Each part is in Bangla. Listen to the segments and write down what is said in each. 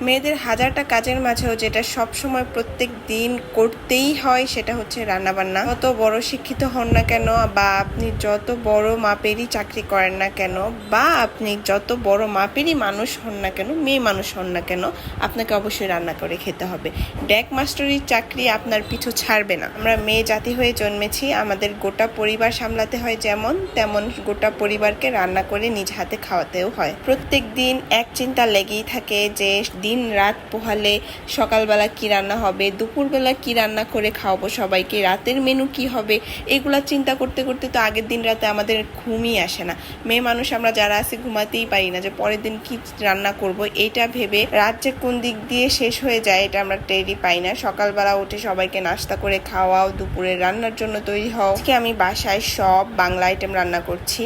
মেয়েদের হাজারটা কাজের মাঝেও যেটা সব সময় প্রত্যেক দিন করতেই হয় সেটা হচ্ছে রান্নাবান্না। যত বড় শিক্ষিত হন না কেন বা আপনি যত বড় মাপেরই চাকরি করেন না কেন বা আপনি যত বড় মাপেরই মানুষ হন না কেন, মেয়ে মানুষ হন না কেন, আপনাকে অবশ্যই রান্না করে খেতে হবে। ড্যাক মাস্টারির চাকরি আপনার পিছু ছাড়বে না। আমরা মেয়ে জাতি হয়ে জন্মেছি, আমাদের গোটা পরিবার সামলাতে হয় যেমন, তেমন গোটা পরিবারকে রান্না করে নিজ হাতে খাওয়াতেও হয়। প্রত্যেক দিন এক চিন্তা লেগেই থাকে যে দিন রাত পোহালে সকালবেলা কি রান্না হবে, দুপুরবেলা কি রান্না করে খাওয়াবো সবাইকে, রাতের মেনু কি হবে, এগুলা চিন্তা করতে করতে তো আগের দিন রাতে আমাদের ঘুমই আসে না। মেয়ে মানুষ আমরা যারা আছি ঘুমাতেই পারি না যে পরের দিন কি রান্না করব এটা ভেবে রাত যে কোন দিক দিয়ে শেষ হয়ে যায় এটা আমরা টেরই পাই না। সকালবেলা উঠে সবাইকে নাস্তা করে খাওয়াও, দুপুরে রান্নার জন্য তৈরি হও। আজকে আমি বাসায় সব বাংলা আইটেম রান্না করছি।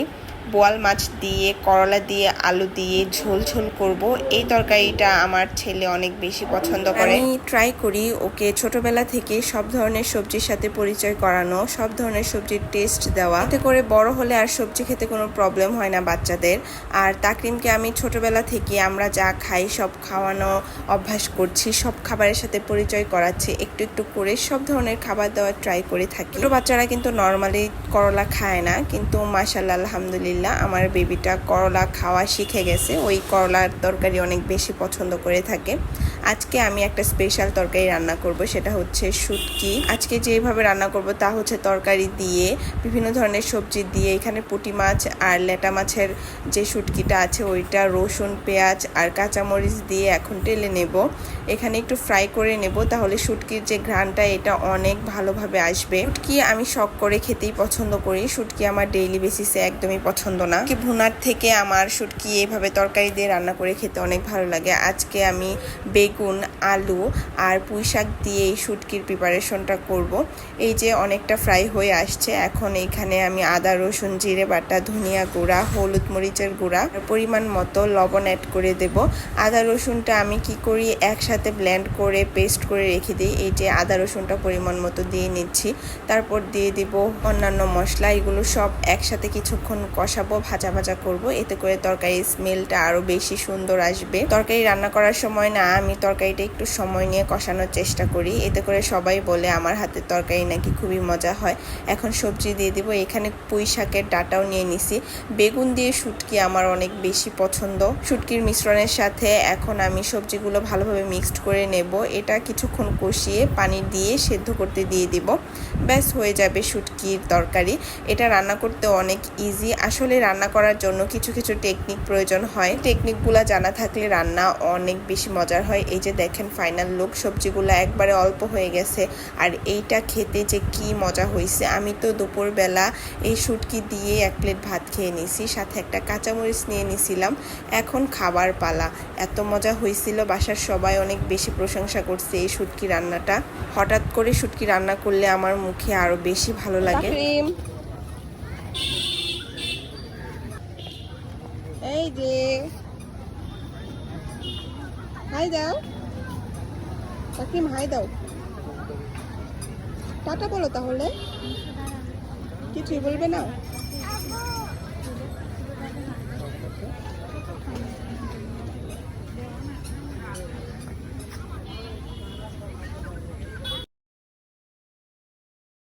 বোয়াল মাছ দিয়ে, করলা দিয়ে, আলু দিয়ে ঝোল ঝোল করব। এই তরকারিটা আমার ছেলে অনেক বেশি পছন্দ করে। আমি ট্রাই করি ওকে ছোটবেলা থেকে সব ধরনের সবজির সাথে পরিচয় করানো, সব ধরনের সবজির টেস্ট দেওয়া। এতে করে বড় হলে আর সবজি খেতে কোনো প্রবলেম হয় না বাচ্চাদের। আর তাকরিমকে আমি ছোটবেলা থেকে আমরা যা খাই, সব খাওয়ানো অভ্যাস করছি, সব খাবারের সাথে পরিচয় করাচ্ছি, একটু একটু করে সব ধরনের খাবার দেওয়ার ট্রাই করে থাকি। ছোট বাচ্চারা কিন্তু নর্মালি করলা খায় না, কিন্তু মাশাল্লাহ আলহামদুলিল্লাহ। আমার বেবিটা করলা খাওয়া শিখে গেছে। ওই করলার তরকারি অনেক বেশি পছন্দ করে থাকে। আজকে আমি একটা স্পেশাল তরকারি রান্না করব, সেটা হচ্ছে শুটকি। আজকে যেভাবে রান্না করব তা হচ্ছে তরকারি দিয়ে, বিভিন্ন ধরনের সবজি দিয়ে, এখানে পুঁটি মাছ আর লেটা মাছের যে শুটকিটা আছে, ওইটা রসুন, পেঁয়াজ আর কাঁচামরিচ দিয়ে এখন টেলে নেব। এখানে একটু ফ্রাই করে নেব, তাহলে শুটকির যে ঘ্রাণটা, এটা অনেক ভালোভাবে আসবে। শুটকি আমি শখ করে খেতেই পছন্দ করি, শুটকি আমার ডেইলি বেসিসে একদমই পছন্দ না। কি ভুনার থেকে আমার শুটকি এইভাবে তরকারি দিয়ে রান্না করে খেতে অনেক ভালো লাগে। আজকে আমি বেগুন, আলু আর পুঁই শাক দিয়ে এই শুটকির প্রিপারেশনটা করব। এই যে অনেকটা ফ্রাই হয়ে আসছে, এখন এইখানে আমি আদা, রসুন, জিরে বাটা, ধনিয়া গুঁড়া, হলুদ মরিচের গুঁড়া পরিমাণ মতো লবণ অ্যাড করে দেব। আদা, রসুনটা আমি কি করি, একসাথে ব্লেন্ড করে পেস্ট করে রেখে দিই। এই যে আদা, রসুনটা পরিমাণ মতো দিয়ে নিচ্ছি। তারপর দিয়ে দিব অন্যান্য মশলা, এগুলো সব একসাথে কিছুক্ষণ কষাবো, ভাজা ভাজা করব। এতে করে তরকারির স্মেলটা আরও বেশি সুন্দর আসবে। তরকারি রান্না করার সময় না, আমি তরকারিটা একটু সময় নিয়ে কষানোর চেষ্টা করি। এতে করে সবাই বলে আমার হাতের তরকারি নাকি খুবই মজা হয়। এখন সবজি দিয়ে দিব। এখানে পুঁই শাকের ডাটাও নিয়ে নিছি। বেগুন দিয়ে শুটকি আমার অনেক বেশি পছন্দ। শুটকির মিশ্রণের সাথে এখন আমি সবজিগুলো ভালোভাবে মিক্সড করে নেব। এটা কিছুক্ষণ কষিয়ে পানি দিয়ে সেদ্ধ করতে দিয়ে দিব। ব্যাস, হয়ে যাবে শুটকির তরকারি। এটা রান্না করতে অনেক ইজি আসলে রান্না করার জন্য কিছু কিছু টেকনিক প্রয়োজন হয়। টেকনিকগুলো জানা থাকলে রান্না অনেক বেশি মজার হয়। এই যে দেখেন ফাইনাল লুক সবজিগুলো একবারে অল্প হয়ে গেছে। আর এইটা খেতে যে কি মজা হয়েছে আমি তো দুপুরবেলা এই শুটকি দিয়ে এক প্লেট ভাত খেয়ে নিছি, সাথে একটা কাঁচামরিচ নিয়ে নিছিলাম। এখন খাবার পালা। এত মজা হয়েছিল বাসার সবাই অনেক বেশি প্রশংসা করছে এই শুটকি রান্নাটা। হঠাৎ করে শুটকি রান্না করলে আমার মুখে আরও বেশি ভালো লাগে। এই যে হাই দাও। সাকিম হাই দাও। টাটা বলো তাহলে। কিছুই বলবে না?